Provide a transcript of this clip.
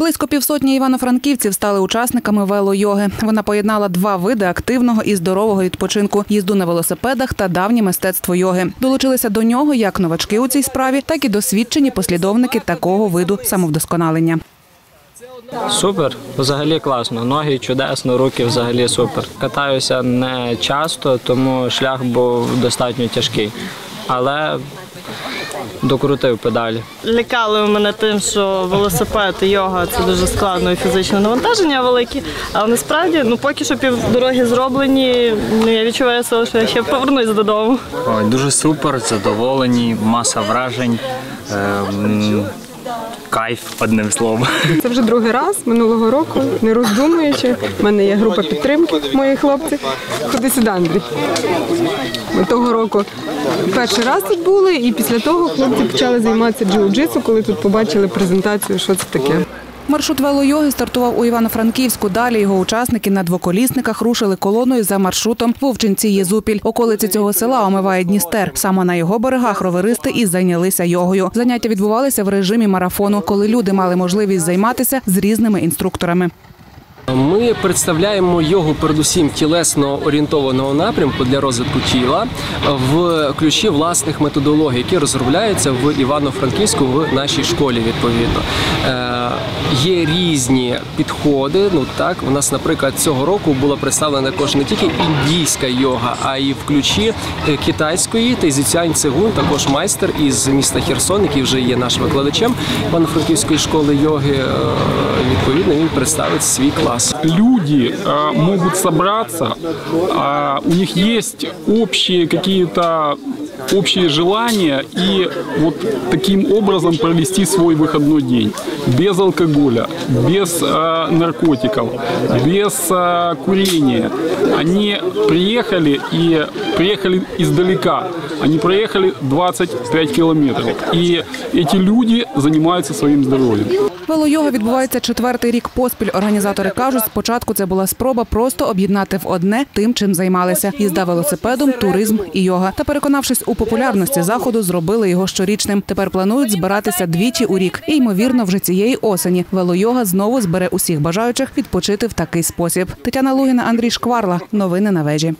Близько півсотні івано-франківців стали учасниками велойоги. Вона поєднала два види активного і здорового відпочинку їзду на велосипедах та давнє мистецтво йоги. Долучилися до нього як новачки у цій справі, так і досвідчені послідовники такого виду самовдосконалення. Супер, взагалі класно. Ноги чудесно, руки взагалі супер. Катаюся не часто, тому шлях був достатньо тяжкий. Але докрутив педалі. Лякали мене тим, що велосипед і йога це дуже складно і фізичне навантаження велике. Але насправді, ну поки що півдороги зроблені, ну я відчуваю себе, що я ще повернусь додому. Ой, дуже супер, задоволені, маса вражень. Ем, кайф, одним словом. Це вже другий раз минулого року, не роздумуючи. У мене є група підтримки, мої хлопці. Ходи сюди, Андрій. Ми того року перший раз тут були, і після того хлопці почали займатися джиу-джитсу, коли тут побачили презентацію, що це таке. Маршрут велойоги стартував у Івано-Франківську. Далі його учасники на двоколісниках рушили колоною за маршрутом Вовчинці-Єзупіль. Околиці цього села омиває Дністер. Саме на його берегах роверисти і зайнялися йогою. Заняття відбувалися в режимі марафону, коли люди мали можливість займатися з різними інструкторами. Ми представляємо йогу передусім тілесно орієнтованого напрямку для розвитку тіла в ключі власних методологій, які розробляються в Івано-Франківську в нашій школі. Відповідно Е, є різні підходи. Ну так у нас, наприклад, цього року була представлена також не тільки індійська йога, а й в ключі е, китайської. Тайзіцянь Цигун, також майстер із міста Херсон, який вже є нашим викладачем Івано-Франківської школи йоги. Е, Відповідно, він представить свій клас. люди а, могут собраться, а, у них есть общие какие-то общие желания и вот таким образом провести свой выходной день без алкоголя, без а, наркотиков, без а, курения. Они приехали и приехали издалека. Они проехали 25 километров. И эти люди занимаются своим здоровьем. Велойога відбувається четвертий рік поспіль. Організатори кажуть, спочатку це була спроба просто об'єднати в одне тим, чим займалися: їзда велосипедом, туризм і йога. Та переконавшись у популярності заходу, зробили його щорічним. Тепер планують збиратися двічі у рік. І ймовірно, вже цієї осені велойога знову збере усіх бажаючих відпочити в такий спосіб. Тетяна Лугіна, Андрій Шкварла. Новини на вежі.